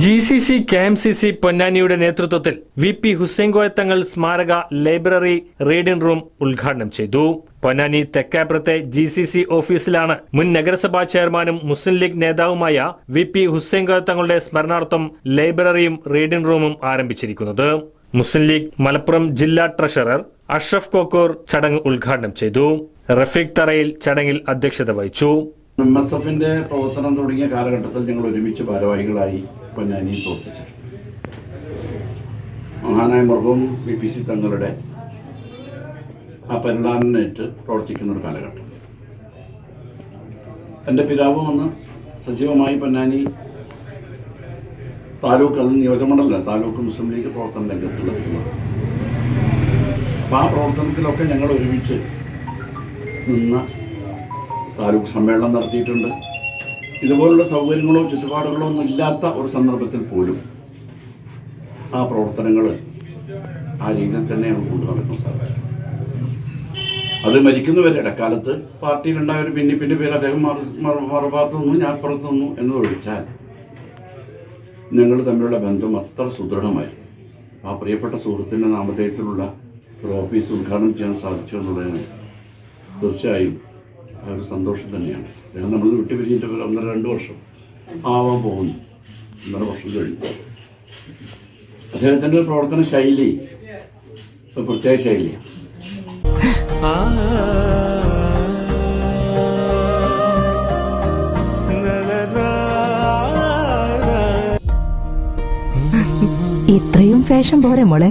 G C C K M C C പൊന്നാനിയുടെ നേതൃത്വത്തിൽ V P Hussain Koyathangal സ്മാരക library reading room ഉദ്ഘാടനം ചെയ്തു. പൊന്നാനി തെക്കാപ്പുറത്തെ ജി സി സി ഓഫീസിലാണ് മുൻ നഗരസഭാ ചെയർമാനും മുസ്ലിം ലീഗ് നേതാവുമായ വി പി ഹുസൈൻ കോയത്തങ്ങളുടെ സ്മരണാർത്ഥം ലൈബ്രറിയും റീഡിംഗ് റൂമും ആരംഭിച്ചിരിക്കുന്നത്. മുസ്ലിം ലീഗ് മലപ്പുറം ജില്ലാ ട്രഷറർ അഷ്റഫ് കോക്കൂർ ചടങ്ങ് ഉദ്ഘാടനം ചെയ്തു. റഫീഖ് തറയിൽ ചടങ്ങിൽ അധ്യക്ഷത വഹിച്ചു. എം എസ് എഫിന്റെ പ്രവർത്തനം തുടങ്ങിയ കാലഘട്ടത്തിൽ ഞങ്ങൾ ഒരുമിച്ച് ഭാരവാഹികളായി. പൊന്നാനിയിൽ പ്രവർത്തിച്ചത് മഹാനായ മൃഗം ബി പി സി തങ്ങളുടെ ആ പരിണാമനേറ്റ് പ്രവർത്തിക്കുന്ന ഒരു കാലഘട്ടം. എന്റെ പിതാവ് വന്ന് സജീവമായി പൊന്നാനി താലൂക്ക് അത് നിയോജകമണ്ഡലമല്ല താലൂക്ക് മുസ്ലിം ലീഗ് പ്രവർത്തന രംഗത്തുള്ള സ്ഥലം അപ്പം ആ പ്രവർത്തനത്തിലൊക്കെ ഞങ്ങൾ ഒരുമിച്ച് നിന്ന താലൂക്ക് സമ്മേളനം നടത്തിയിട്ടുണ്ട്. ഇതുപോലുള്ള സൗകര്യങ്ങളോ ചുറ്റുപാടുകളോ ഒന്നും ഇല്ലാത്ത ഒരു സന്ദർഭത്തിൽ പോലും ആ പ്രവർത്തനങ്ങൾ ആ രീതിയിൽ തന്നെയാണ് കൊണ്ടു നടക്കാൻ സാധിച്ചത്. അത് മരിക്കുന്നവരെ ഇടക്കാലത്ത് പാർട്ടിയിലുണ്ടായ ഒരു പിന്നെ പിന്നെ പേര് അദ്ദേഹം മറു- മറു- മറുഭാഗത്തു നിന്നു ഞാൻ പുറത്തു നിന്നു എന്ന് ഒഴിച്ചാൽ ഞങ്ങൾ തമ്മിലുള്ള ബന്ധം അത്ര സുദൃഢമായി ആ പ്രിയപ്പെട്ട സുഹൃത്തിന്റെ നാമധേയത്തിലുള്ള ഒരു ഓഫീസ് ഉദ്ഘാടനം ചെയ്യാൻ സാധിച്ചു എന്നുള്ളതിന് തീർച്ചയായും ഒരു സന്തോഷം തന്നെയാണ്. അദ്ദേഹം നമ്മൾ വിട്ടു പിരിഞ്ഞിട്ട് ഒരു ഒന്നര രണ്ട് വർഷം ആവാൻ പോകുന്നു. ഒന്നര വർഷം കഴിഞ്ഞു. അദ്ദേഹത്തിന്റെ പ്രവർത്തന ശൈലി പ്രത്യേക ശൈലിയാണ്. ഇത്രയും ഫാഷൻ പോരെ മോളെ?